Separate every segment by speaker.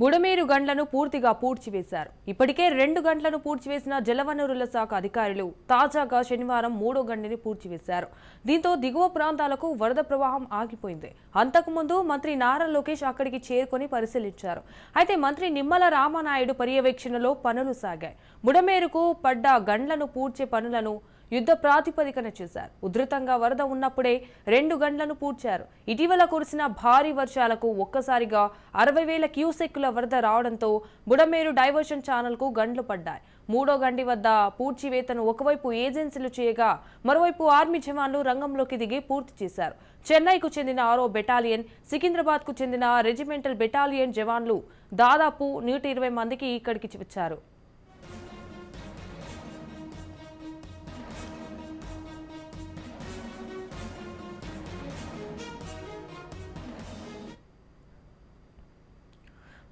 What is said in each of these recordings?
Speaker 1: బుడమేరు గండ్లను పూర్తిగా పూడ్చివేశారు. ఇప్పటికే రెండు గంటలను పూడ్చివేసిన జలవనరుల శాఖ అధికారులు తాజాగా శనివారం మూడో గంటని పూడ్చివేశారు. దీంతో దిగువ ప్రాంతాలకు వరద ప్రవాహం ఆగిపోయింది. అంతకుముందు మంత్రి నారా లోకేష్ అక్కడికి చేరుకొని పరిశీలించారు. అయితే మంత్రి నిమ్మల రామానాయుడు పర్యవేక్షణలో పనులు సాగాయి. బుడమేరుకు పడ్డ గండ్లను పూడ్చే పనులను యుద్ధ ప్రాతిపదికన చేశారు. ఉధృతంగా వరద ఉన్నప్పుడే రెండు గంటలను పూడ్చారు. ఇటీవల కురిసిన భారీ వర్షాలకు ఒక్కసారిగా అరవై వేల క్యూసెక్కుల వరద రావడంతో బుడమేరు డైవర్షన్ ఛానల్కు గండ్లు పడ్డాయి. మూడో గండి వద్ద పూడ్చివేతను ఒకవైపు ఏజెన్సీలు చేయగా మరోవైపు ఆర్మీ జవాన్లు రంగంలోకి దిగి పూర్తి చేశారు. చెన్నైకు చెందిన ఆరో బెటాలియన్ సికింద్రాబాద్కు చెందిన రెజిమెంటల్ బెటాలియన్ జవాన్లు దాదాపు నూట ఇరవై మందికి ఇక్కడికి వచ్చారు.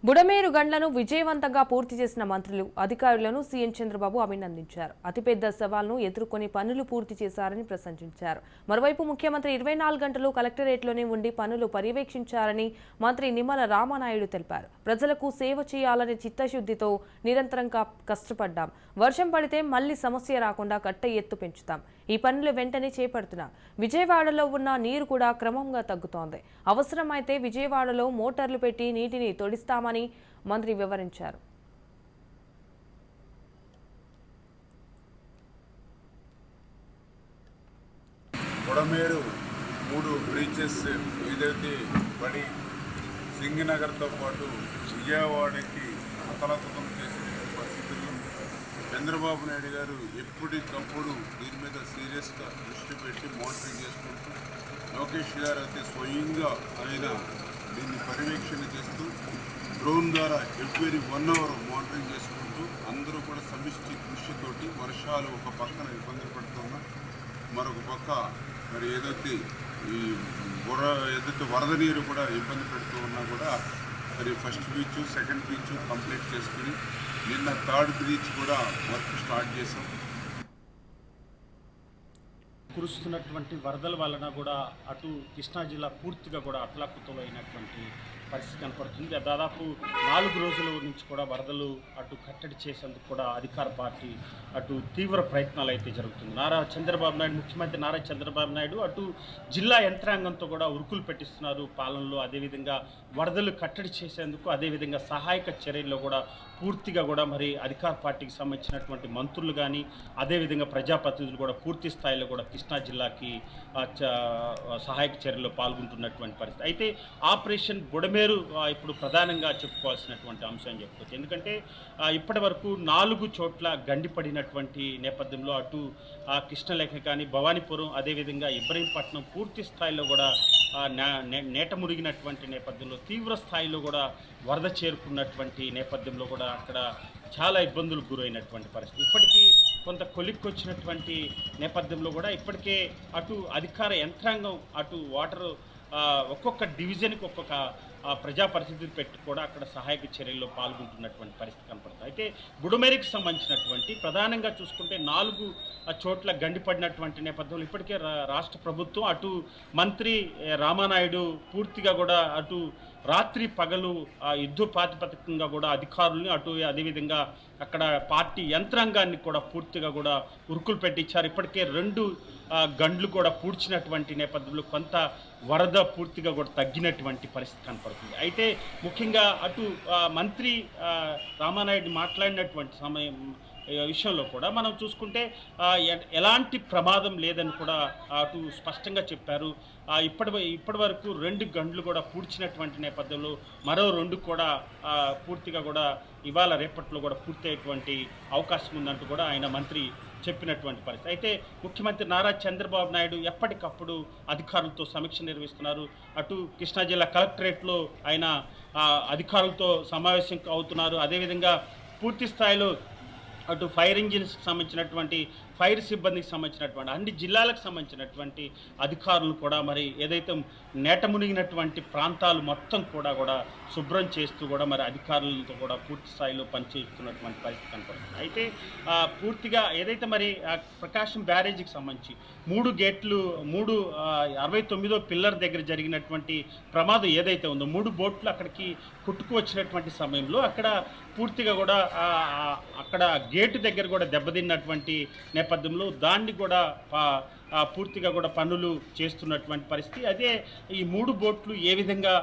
Speaker 1: బుడమేరు గండ్లను విజయవంతంగా పూర్తి చేసిన మంత్రులు అధికారులను సీఎం చంద్రబాబు అభినందించారు. అతిపెద్ద సవాల్ను ఎదుర్కొని పనులు పూర్తి చేశారని ప్రశంసించారు. మరోవైపు ముఖ్యమంత్రి ఇరవై నాలుగు గంటలు కలెక్టరేట్లోనే ఉండి పనులు పర్యవేక్షించారని మంత్రి నిమ్మల రామానాయుడు తెలిపారు. ప్రజలకు సేవ చేయాలనే చిత్తశుద్ధితో నిరంతరం కా- కష్టపడ్డాం. వర్షం పడితే మళ్ళీ సమస్య రాకుండా కట్ట ఎత్తు పెంచుతాం. ఈ పనులు వెంటనే చేపడుతున్నాం. విజయవాడలో ఉన్న నీరు కూడా క్రమంగా తగ్గుతోంది. అవసరమైతే విజయవాడలో మోటార్లు పెట్టి నీటిని తొడిస్తామని మంత్రి వివరించారు.
Speaker 2: బుడమేరు మూడు బ్రీచెస్ ఏదైతే పడి సింగనగర్తో పాటు విజయవాడకి అతలకుతం చేసిన పరిస్థితుల్లో చంద్రబాబు నాయుడు గారు ఎప్పటికప్పుడు దీని మీద సీరియస్గా దృష్టి పెట్టి మానిటరింగ్ చేసుకుంటూ లోకేష్ గారు అయితే స్వయంగా ఆయన దీన్ని పర్యవేక్షణ చేస్తూ డ్రోన్ ద్వారా ఎవ్రీ వన్ అవర్ మానిటరింగ్ చేసుకుంటూ అందరూ కూడా సమిష్టి కృషితోటి వర్షాలు ఒక పక్కన ఇబ్బందులు పడుతున్నా మరొక పక్క మరి ఏదైతే ఈ బుర్ర ఏదైతే వరద నీరు కూడా ఇబ్బంది పెడుతూ ఉన్నా కూడా మరి first beach second beach complete చేసుకుని నిన్న థర్డ్ బ్రీచ్ కూడా వర్క్ స్టార్ట్ చేసాం
Speaker 3: కురుస్తున్నటువంటి వరదల వలన కూడా అటు కృష్ణా జిల్లా పూర్తిగా కూడా అతలాకుతలైనటువంటి పరిస్థితి కనపడుతుంది. దాదాపు నాలుగు రోజుల నుంచి కూడా వరదలు అటు కట్టడి చేసేందుకు కూడా అధికార పార్టీ అటు తీవ్ర ప్రయత్నాలు అయితే జరుగుతుంది నారా చంద్రబాబు నాయుడు ముఖ్యమంత్రి నారా చంద్రబాబు నాయుడు అటు జిల్లా యంత్రాంగంతో కూడా ఉరుకులు పెట్టిస్తున్నారు పాలనలో. అదేవిధంగా వరదలు కట్టడి చేసేందుకు అదేవిధంగా సహాయక చర్యల్లో కూడా పూర్తిగా కూడా మరి అధికార పార్టీకి సంబంధించినటువంటి మంత్రులు కానీ అదేవిధంగా ప్రజాప్రతినిధులు కూడా పూర్తి స్థాయిలో కూడా కృష్ణా జిల్లాకి చ- సహాయక చర్యల్లో పాల్గొంటున్నటువంటి పరిస్థితి. అయితే ఆపరేషన్ బుడమేరు ఇప్పుడు ప్రధానంగా చెప్పుకోవాల్సినటువంటి అంశం అని చెప్పుకోవచ్చు. ఎందుకంటే ఇప్పటి వరకు నాలుగు చోట్ల గండిపడినటువంటి నేపథ్యంలో అటు కృష్ణలేఖ కానీ భవానీపురం అదేవిధంగా ఇబ్రహీంపట్నం పూర్తి స్థాయిలో కూడా నే- నే- నేట మురిగినటువంటి నేపథ్యంలో తీవ్ర స్థాయిలో కూడా వరద చేరుకున్నటువంటి నేపథ్యంలో కూడా అక్కడ చాలా ఇబ్బందులకు గురైనటువంటి పరిస్థితి. ఇప్పటికీ కొంత కొలిక్కొచ్చినటువంటి నేపథ్యంలో కూడా ఇప్పటికే అటు అధికార యంత్రాంగం అటు వాటర్ ఒక్కొక్క డివిజన్కి ఒక్కొక్క ప్రజా పరిస్థితులు పెట్టి కూడా అక్కడ సహాయక చర్యల్లో పాల్గొంటున్నటువంటి పరిస్థితి కనపడుతుంది. అయితే బుడమేరికి సంబంధించినటువంటి ప్రధానంగా చూసుకుంటే నాలుగు చోట్ల గండిపడినటువంటి నేపథ్యంలో ఇప్పటికే రా- రాష్ట్ర ప్రభుత్వం అటు మంత్రి రామానాయుడు పూర్తిగా కూడా అటు రాత్రి పగలు ఆ యుద్ధ ప్రాతిపదికంగా కూడా అధికారుల్ని అటు అదేవిధంగా అక్కడ పార్టీ యంత్రాంగాన్ని కూడా పూర్తిగా కూడా ఉరుకులు పెట్టించారు. ఇప్పటికే రెండు గండ్లు కూడా పూడ్చినటువంటి నేపథ్యంలో కొంత వరద పూర్తిగా కూడా తగ్గినటువంటి పరిస్థితి కనపడుతుంది. అయితే ముఖ్యంగా అటు మంత్రి రామానాయుడు మాట్లాడినటువంటి సమయం విషయంలో కూడా మనం చూసుకుంటే ఎలాంటి ప్రమాదం లేదని కూడా అటు స్పష్టంగా చెప్పారు. ఇప్పటి ఇప్పటి వరకు రెండు గంటలు కూడా పూడ్చినటువంటి నేపథ్యంలో మరో రెండు కూడా పూర్తిగా కూడా ఇవాళ రేపట్లో కూడా పూర్తయ్యేటువంటి అవకాశం ఉందంటూ కూడా ఆయన మంత్రి చెప్పినటువంటి పరిస్థితి. అయితే ముఖ్యమంత్రి నారా చంద్రబాబు నాయుడు ఎప్పటికప్పుడు అధికారులతో సమీక్ష నిర్వహిస్తున్నారు. అటు కృష్ణా జిల్లా కలెక్టరేట్లో ఆయన అధికారులతో సమావేశం అవుతున్నారు. అదేవిధంగా పూర్తి స్థాయిలో అటు ఫైర్ ఇంజిన్స్కి సంబంధించినటువంటి ఫైర్ సిబ్బందికి సంబంధించినటువంటి అన్ని జిల్లాలకు సంబంధించినటువంటి అధికారులు కూడా మరి ఏదైతే నేట మునిగినటువంటి ప్రాంతాలు మొత్తం కూడా కూడా శుభ్రం చేస్తూ కూడా మరి అధికారులతో కూడా పూర్తి స్థాయిలో పనిచేస్తున్నటువంటి పరిస్థితి కనపడుతుంది. అయితే పూర్తిగా ఏదైతే మరి ప్రకాశం బ్యారేజీకి సంబంధించి మూడు గేట్లు మూడు అరవై తొమ్మిదో పిల్లర్ దగ్గర జరిగినటువంటి ప్రమాదం ఏదైతే ఉందో మూడు బోట్లు అక్కడికి కొట్టుకు వచ్చినటువంటి సమయంలో అక్కడ పూర్తిగా కూడా అక్కడ గేటు దగ్గర కూడా దెబ్బతిన్నటువంటి నేపథ్యంలో దాన్ని కూడా పూర్తిగా కూడా పనులు చేస్తున్నటువంటి పరిస్థితి. అదే ఈ మూడు బోట్లు ఏ విధంగా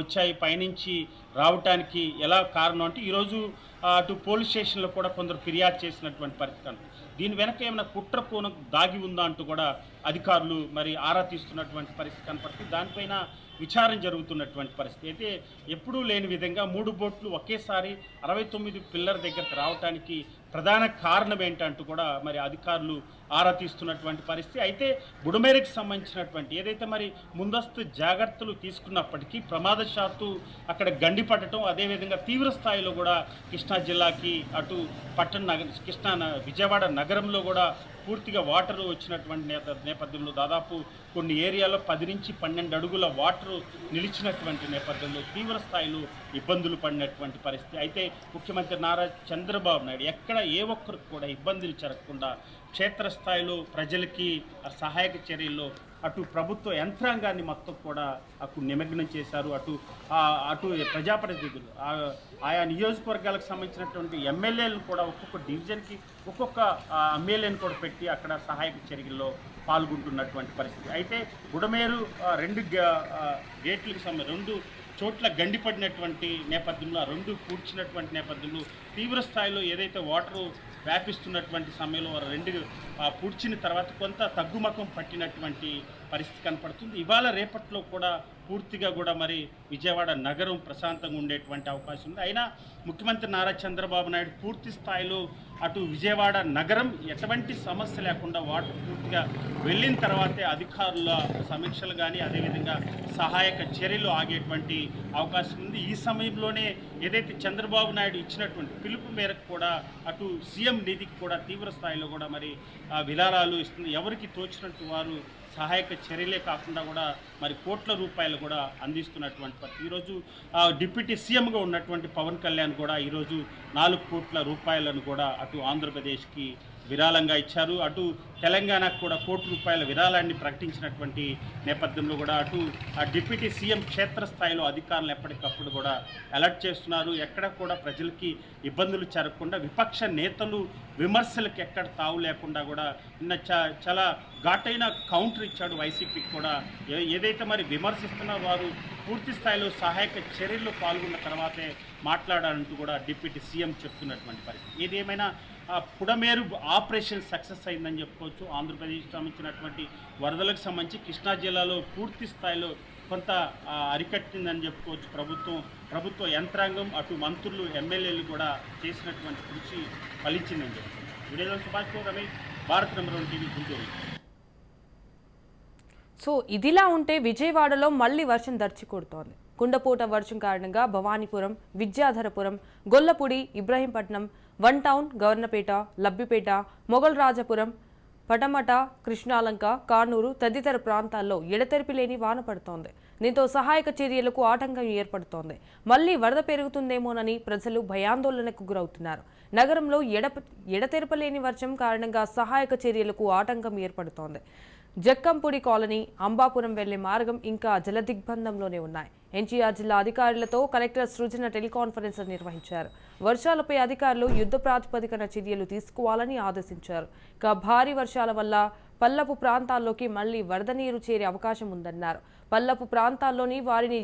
Speaker 3: వచ్చాయి పయనించి రావటానికి ఎలా కారణం అంటే ఈరోజు అటు పోలీస్ స్టేషన్లో కూడా కొందరు ఫిర్యాదు చేసినటువంటి పరిస్థితి దీని వెనక ఏమైనా కుట్ర కోణం దాగి ఉందా అంటూ కూడా అధికారులు మరి ఆరా తీస్తున్నటువంటి పరిస్థితి కనపడుతుంది. దానిపైన విచారణ జరుగుతున్నటువంటి పరిస్థితి. అయితే ఎప్పుడూ లేని విధంగా మూడు బోట్లు ఒకేసారి అరవై తొమ్మిది పిల్లర్ దగ్గరకు రావడానికి ప్రధాన కారణం ఏంటంటూ కూడా మరి అధికారులు ఆరా తీస్తున్నటువంటి పరిస్థితి. అయితే బుడమేరకు సంబంధించినటువంటి ఏదైతే మరి ముందస్తు జాగ్రత్తలు తీసుకున్నప్పటికీ ప్రమాదశాత్తు అక్కడ గండి పట్టడం అదేవిధంగా తీవ్ర స్థాయిలో కూడా కృష్ణా జిల్లాకి అటు పట్టణ నగర కృష్ణా న- విజయవాడ నగరంలో కూడా పూర్తిగా వాటర్ వచ్చినటువంటి నేత నేపథ్యంలో దాదాపు కొన్ని ఏరియాలో పది నుంచి పన్నెండు అడుగుల వాటర్ నిలిచినటువంటి నేపథ్యంలో తీవ్ర స్థాయిలో ఇబ్బందులు పడినటువంటి పరిస్థితి. అయితే ముఖ్యమంత్రి నారా చంద్రబాబు నాయుడు ఎక్కడ ఏ ఒక్కరికి కూడా ఇబ్బందులు జరగకుండా క్షేత్రస్థాయిలో ప్రజలకి సహాయక చర్యల్లో అటు ప్రభుత్వ యంత్రాంగాన్ని మొత్తం కూడా అటు నిమగ్నం చేశారు. అటు అటు ప్రజాప్రతినిధులు ఆ- ఆయా నియోజకవర్గాలకు సంబంధించినటువంటి ఎమ్మెల్యేలను కూడా ఒక్కొక్క డివిజన్కి ఒక్కొక్క ఎమ్మెల్యేని కూడా పెట్టి అక్కడ సహాయక చర్యల్లో పాల్గొంటున్నటువంటి పరిస్థితి. అయితే గుడమేరు రెండు గేట్లకు సంబంధించి రెండు చోట్ల గండిపడినటువంటి నేపథ్యంలో ఆ రెండు కూర్చున్నటువంటి నేపథ్యంలో తీవ్ర స్థాయిలో ఏదైతే వాటరు వ్యాపిస్తున్నటువంటి సమయంలో వారు రెండు ఆ, పూడ్చిన తర్వాత కొంత తగ్గుముఖం పట్టినటువంటి పరిస్థితి కనపడుతుంది. ఇవాళ రేపట్లో కూడా పూర్తిగా కూడా మరి విజయవాడ నగరం ప్రశాంతంగా ఉండేటువంటి అవకాశం ఉంది. అయినా ముఖ్యమంత్రి నారా చంద్రబాబు నాయుడు పూర్తి స్థాయిలో అటు విజయవాడ నగరం ఎటువంటి సమస్య లేకుండా వాటర్ పూర్తిగా వెళ్ళిన తర్వాతే అధికారుల సమీక్షలు కానీ అదేవిధంగా సహాయక చర్యలు ఆగేటువంటి అవకాశం ఉంది. ఈ సమయంలోనే ఏదైతే చంద్రబాబు నాయుడు ఇచ్చినటువంటి పిలుపు మేరకు కూడా అటు సీఎం నిధికి కూడా తీవ్ర స్థాయిలో కూడా మరి విరాళాలు ఇస్తుంది. ఎవరికి తోచినట్టు వారు సహాయక చర్యలే కాకుండా కూడా మరి కోట్ల రూపాయలు కూడా అందిస్తున్నటువంటి పరిస్థితి. ఈరోజు డిప్యూటీ సీఎంగా ఉన్నటువంటి పవన్ కళ్యాణ్ కూడా ఈరోజు నాలుగు కోట్ల రూపాయలను కూడా అటు ఆంధ్రప్రదేశ్కి విరాళంగా ఇచ్చారు. అటు తెలంగాణకు కూడా కోటి రూపాయల విరాళాన్ని ప్రకటించినటువంటి నేపథ్యంలో కూడా అటు ఆ డిప్యూటీ సీఎం క్షేత్రస్థాయిలో అధికారులు ఎప్పటికప్పుడు కూడా అలర్ట్ చేస్తున్నారు. ఎక్కడ కూడా ప్రజలకి ఇబ్బందులు జరగకుండా విపక్ష నేతలు విమర్శలకు ఎక్కడ తావు లేకుండా కూడా నిన్న చాలా ఘాటైన కౌంటర్ ఇచ్చాడు వైసీపీకి కూడా. ఏదైతే మరి విమర్శిస్తున్న వారు పూర్తి స్థాయిలో సహాయక చర్యల్లో పాల్గొన్న తర్వాతే మాట్లాడాలంటూ కూడా డిప్యూటీ సీఎం చెప్తున్నటువంటి పరిస్థితి. ఏదేమైనా పుడమేరు ఆపరేషన్ సక్సెస్ అయిందని చెప్పుకోవచ్చు. ఆంధ్రప్రదేశ్ సంబంధించినటువంటి వరదలకు సంబంధించి కృష్ణా జిల్లాలో పూర్తి స్థాయిలో కొంత అరికట్టిందని చెప్పుకోవచ్చు. ప్రభుత్వం ప్రభుత్వ యంత్రాంగం అటు మంత్రులు ఎమ్మెల్యేలు కూడా చేసినటువంటి కృషి ఫలించిందని చెప్పుకోవచ్చు. Video Subhash Ramesh Bharat number one TV Guntur.
Speaker 1: So ఇదిలా ఉంటే విజయవాడలో మళ్ళీ వర్షం దర్చి కొడుతోంది. కుండపోట వర్షం కారణంగా భవానీపురం విద్యాధరపురం గొల్లపూడి ఇబ్రహీంపట్నం వన్ టౌన్ గవర్నపేట లబ్బిపేట మొగల్రాజపురం పటమట కృష్ణాలంక కానూరు తదితర ప్రాంతాల్లో ఎడతెరిపి లేని వాన పడుతోంది. దీంతో సహాయక చర్యలకు ఆటంకం ఏర్పడుతోంది. మళ్ళీ వరద పెరుగుతుందేమోనని ప్రజలు భయాందోళనకు గురవుతున్నారు. నగరంలో ఎడ ఎడతెరపలేని వర్షం కారణంగా సహాయక చర్యలకు ఆటంకం ఏర్పడుతోంది. జక్కంపూడి కాలనీ అంబాపురం వెళ్ళే మార్గం ఇంకా జలదిగ్బంధంలోనే ఉన్నాయి. ఎన్టీఆర్ జిల్లా అధికారులతో కలెక్టర్ సృజన టెలికాన్ఫరెన్స్ నిర్వహించారు. వర్షాలపై అధికారులు యుద్ధ ప్రాతిపదికన చర్యలు తీసుకోవాలని ఆదేశించారు. ఇక భారీ వర్షాల వల్ల పల్లపు ప్రాంతాల్లోకి మళ్ళీ వరద నీరు చేరే అవకాశం ఉందన్నారు. పల్లపు ప్రాంతాల్లోని వారిని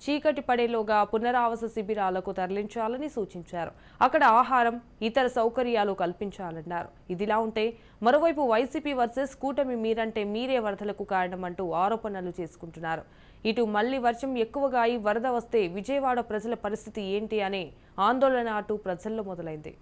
Speaker 1: చీకటి పడేలోగా పునరావాస శిబిరాలకు తరలించాలని సూచించారు. అక్కడ ఆహారం ఇతర సౌకర్యాలు కల్పించాలన్నారు. ఇదిలా ఉంటే మరోవైపు వైసీపీ వర్సెస్ కూటమి మీరంటే మీరే వరదలకు కారణమంటూ ఆరోపణలు చేసుకుంటున్నారు. ఇటు మళ్ళీ వర్షం ఎక్కువగా అయి వరద వస్తే విజయవాడ ప్రజల పరిస్థితి ఏంటి అనే ఆందోళన అటు ప్రజల్లో మొదలైంది.